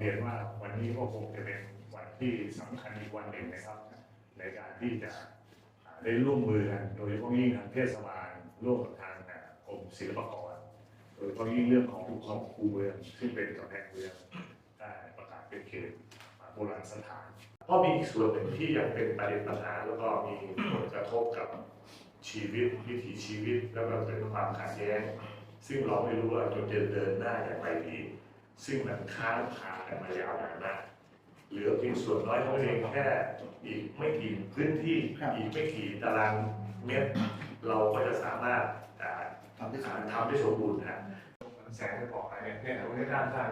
เรียนว่าวันนี้ก็คงจะเป็นวันที่สำคัญอีกวันหนึ่งนะครับ ในการที่จะได้ร่วมมือกันโดยเฉพาะยิ่งทางเทศบาลร่วมกับทางกรมศิลปากรโดยเฉพาะยิ่งเรื่องของของคูเมืองซึ่งเป็นกำแพงเมืองได้ประกาศเป็นเขตโบราณสถานเพราะมีอีกส่วนหนึ่งที่ยังเป็นประเด็นปัญหาแล้วก็มีผลกระทบกับชีวิตวิถีชีวิตแล้วก็เป็นความขัดแย้ง ซึ่งเราไม่รู้ว่าจะเดินหน้าอย่างไรดี ซึ่งมันค้างคากันมายาวนานมากเหลือเพียงส่วนน้อยเท่านั้นเองแค่อีกไม่กี่พื้นที่ครับอีกไม่กี่ตารางเมตร เราก็จะสามารถอ่าทำได้สมบูรณ์ทำได้สมบูรณ์นะแสงจะบอกอะไรเนี่ยเนี่ยตรงนี้ด้านข้าง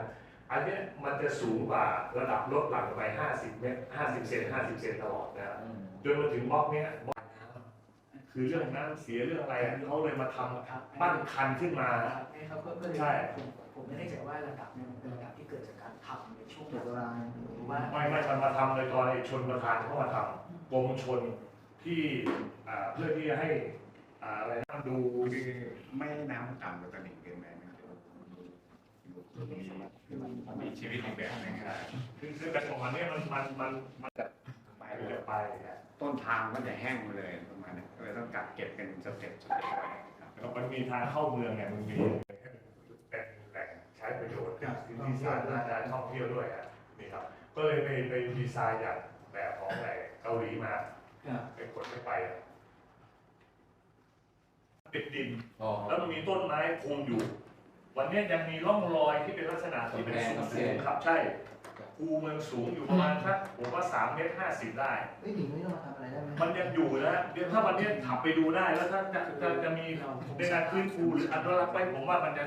อันเนี้ยมันจะสูงกว่าระดับลดหลั่นไป 50 เมตร 50 เซน50 เซนตลอดนะครับจนมาถึงบล็อกเนี้ยบล็อกน้ำ คือเรื่องน้ำเสียเรื่องอะไรอะเขาเลยมาทำครับปั้นคันขึ้นมาครับให้เขาก็เลยใช่ผมผมไม่แน่ใจว่าระดับเนี่ยมันเป็นระดับที่เกิดจากการทำในช่วงเกิดเวลาหรือว่าไม่ไม่มันมาทำเลยตอนไอ้ชนประธานเข้ามาทำกรมชนที่อ่าเพื่อที่จะให้อ่าอะไรนะมันดูคือไม่ให้น้ำต่ำกว่าตลิ่งเกินไปนะครับมีชีวิตอีกแบบหนึงครับคือคือแต่ของอันเนี้ยมันมันมัน มันไปไปเลเลยยไปอะต้นทางมันจะแห้งไปเลยประมาณนั้นก็เลยต้องกัดเก็บเป็นสเต็ปสเต็ปไปครับแล้วมันมีทางเข้าเมืองเนี่ยมันมีเป็นแหล่งใช้ประโยชน์พื้นที่สาธารณะท่องเที่ยวด้วยอะนี่ครับ ก็เลยไปไปดีไซน์อย่างแบบของไหนเกาหลีมาครับไปกดไม่ไปอะติดดินอ๋อแล้วมันมีต้นไม้คุมอยู่ วันเนี้ยยังมีร่องรอยที่เป็นลักษณะที่เป็นสูงกำแพสูงงครับใช่ ภูเมืองสูงอยู่ประมาณสักผมว่าสามเมตรห้าสิบได้ เฮ้ยหนิงไม่ต้องมาทำอะไรได้ไหมมันยังอยู่นะเดี๋ยวถ้าวันเนี้ยขับไปดูได้แล้วถ้าจะจะจะมีในการฟื้นฟูหรืออนุรักษ์ไว้ผมว่ามันจะ